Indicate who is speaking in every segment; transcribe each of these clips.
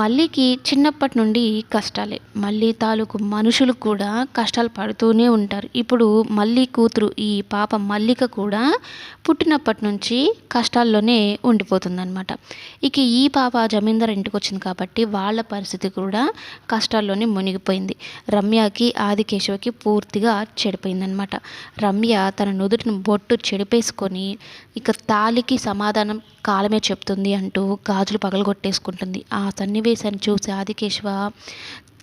Speaker 1: మల్లికి చిన్నప్పటి నుండి కష్టాలే. మళ్ళీ తాలూకు మనుషులు కూడా కష్టాలు పడుతూనే ఉంటారు. ఇప్పుడు మళ్ళీ కూతురు ఈ పాప మల్లిక కూడా పుట్టినప్పటి నుంచి కష్టాల్లోనే ఉండిపోతుందన్నమాట. ఇక ఈ పాప జమీందార్ ఇంటికి వచ్చింది కాబట్టి వాళ్ళ పరిస్థితి కూడా కష్టాల్లోనే మునిగిపోయింది. రమ్యకి ఆదికేశవకి పూర్తిగా చెడిపోయిందనమాట రమ్య తన నుదుటిని బొట్టు చెడిపేసుకొని ఇక తాలికి సమాధానం కాలమే చెప్తుంది అంటూ గాజులు పగలగొట్టేసుకుంటుంది. ఆ సన్నివేశాన్ని చూసి ఆదికేశవ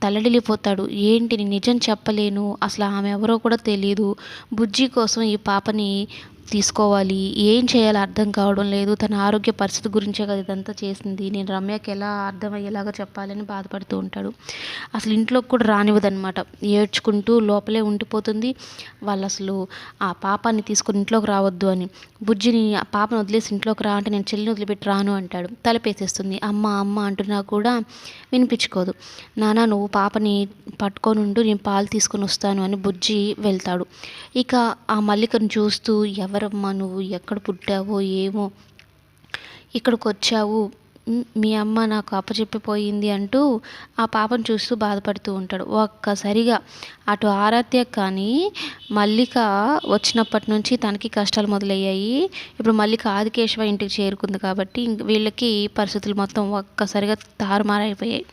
Speaker 1: తల్లడిల్లిపోతాడు. ఏంటి? నిజం చెప్పలేను. అసలు ఆమె ఎవరో కూడా తెలియదు బుజ్జి కోసం ఈ పాపని తీసుకోవాలి ఏం చేయాలో అర్థం కావడం లేదు తన ఆరోగ్య పరిస్థితి గురించే కదా ఇదంతా చేసింది. నేను రమ్యకి ఎలా అర్థమయ్యేలాగా చెప్పాలని బాధపడుతూ ఉంటాడు. అసలు ఇంట్లోకి కూడా రానివ్వదనమాట ఏడ్చుకుంటూ లోపలే ఉండిపోతుంది. వాళ్ళు అసలు ఆ పాపాన్ని తీసుకొని ఇంట్లోకి రావద్దు అని. బుజ్జిని ఆ పాపను వదిలేసి ఇంట్లోకి రా అంటే నేను చెల్లిని వదిలిపెట్టి రాను అంటాడు. తలపేసేస్తుంది. అమ్మ అమ్మ అంటున్నా కూడా వినిపించుకోదు. నానా నువ్వు పాపని పట్టుకొని ఉండు నేను పాలు తీసుకొని వస్తాను అని బుజ్జి వెళ్తాడు. ఇక ఆ మల్లికను చూస్తూ ఎవరు ఎవరమ్మా నువ్వు? ఎక్కడ పుట్టావో? ఏమో? ఇక్కడికి వచ్చావు మీ అమ్మ నాకు అప్పచెప్పిపోయింది అంటూ ఆ పాపను చూస్తూ బాధపడుతూ ఉంటాడు. ఒక్కసారిగా అటు ఆరాధ్య కానీ మల్లిక వచ్చినప్పటి నుంచి తనకి కష్టాలు మొదలయ్యాయి. ఇప్పుడు మల్లిక ఆదికేశవ ఇంటికి చేరుకుంది కాబట్టి వీళ్ళకి పరిస్థితులు మొత్తం ఒక్కసారిగా తారుమారైపోయాయి.